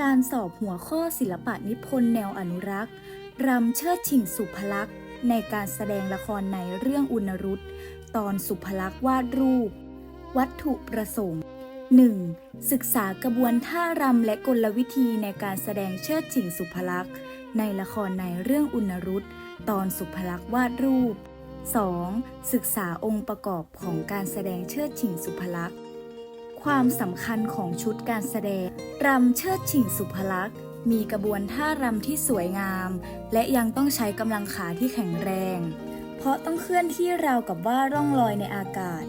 การสอบหัวข้อศิลปะนิพนธ์แนวอนุรักษ์รำเชิดชิงสุภลักษณ์ ในการแสดงละครในเรื่องอุณรุตตอนสุภลักษณ์วาดรูป วัตถุประสงค์ 1. ศึกษากระบวนท่ารำและกลวิธีในการแสดงเชิดชิงสุภลักษณ์ ในละครในเรื่องอุณรุตตอนสุภลักษณ์วาดรูป 2. ศึกษาองค์ประกอบของการแสดงเชิดชิงสุภลักษณ์ ความสำคัญของชุดการแสดง รำเชิดชิงสุภลักษณ์ มีกระบวนท่ารำที่สวยงาม และยังต้องใช้กำลังขาที่แข็งแรง เพราะต้องเคลื่อนที่ราวกับว่าร่องลอยในอากาศ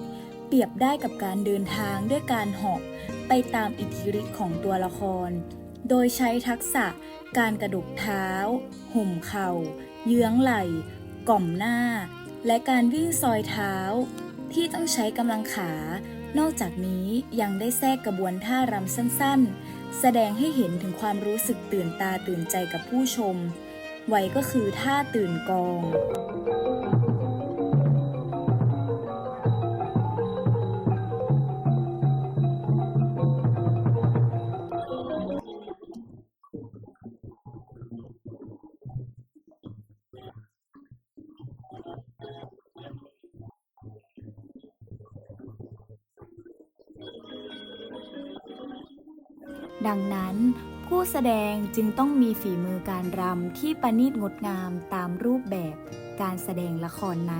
เปรียบได้กับการเดินทางด้วยการหาะไปตามอิทธิฤทธิ์ของตัวละคร โดยใช้ทักษะการกระดุกเท้า ห่มเข่า เยื้องไหล่ ก่อมหน้า และการวิ่งซอยเท้า ที่ต้องใช้กำลังขา นอกจากนี้ยังได้แทรกกระบวนท่ารำสั้นๆ แสดงให้เห็นถึงความรู้สึกตื่นตาตื่นใจกับผู้ชม ไว้ก็คือท่าตื่นกอง ดังนั้นผู้แสดงจึงต้องมีฝีมือการรำที่ประณีตงดงามตามรูปแบบการแสดงละครใน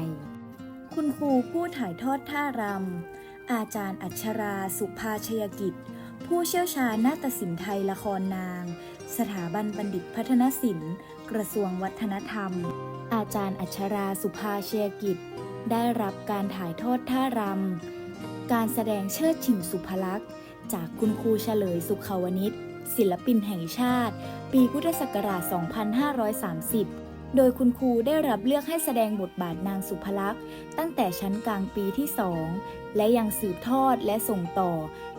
คุณครูผู้ถ่ายทอดท่ารำ อาจารย์อัชราสุภาชยกิจ ผู้เชี่ยวชาญนาฏศิลป์ไทยละครนาง สถาบันบัณฑิตพัฒนศิลป์ กระทรวงวัฒนธรรม อาจารย์อัชราสุภาชยกิจ ได้รับการถ่ายทอดท่ารำ การแสดงเชิดชิงสุภลักษณ์ จากคุณครูเฉลยสุขาวนิชศิลปินแห่งชาติ ปีพุทธศักราช 2530 โดยคุณครูได้รับเลือกให้แสดงบทบาทนางสุภลักษณ์ตั้งแต่ชั้นกลางปีที่2และยังสืบทอดและส่งต่อ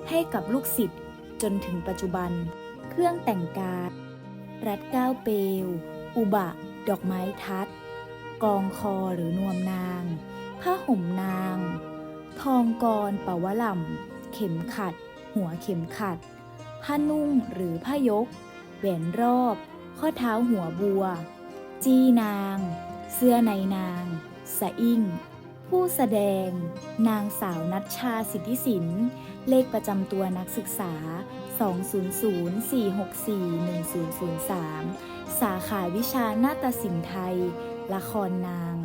ให้กับลูกศิษย์จนถึงปัจจุบัน เครื่องแต่งกายรัดเก้าเปลว อุบะ ดอกไม้ทัด กองคอหรือนวมนาง ผ้าห่มนาง ทองกรปวลำเข็มขัด หัวเข็มขัด ผ้านุ่งหรือผ้ายก แหวนรอบ ข้อเท้าหัวบัว จีนาง เสื้อในนาง สะอิ่ง ผู้แสดง นางสาวนัชชาสิทธิสิน เลขประจำตัวนักศึกษา 200-464-1003 สาขาวิชานาฏศิลป์ไทย ละครนาง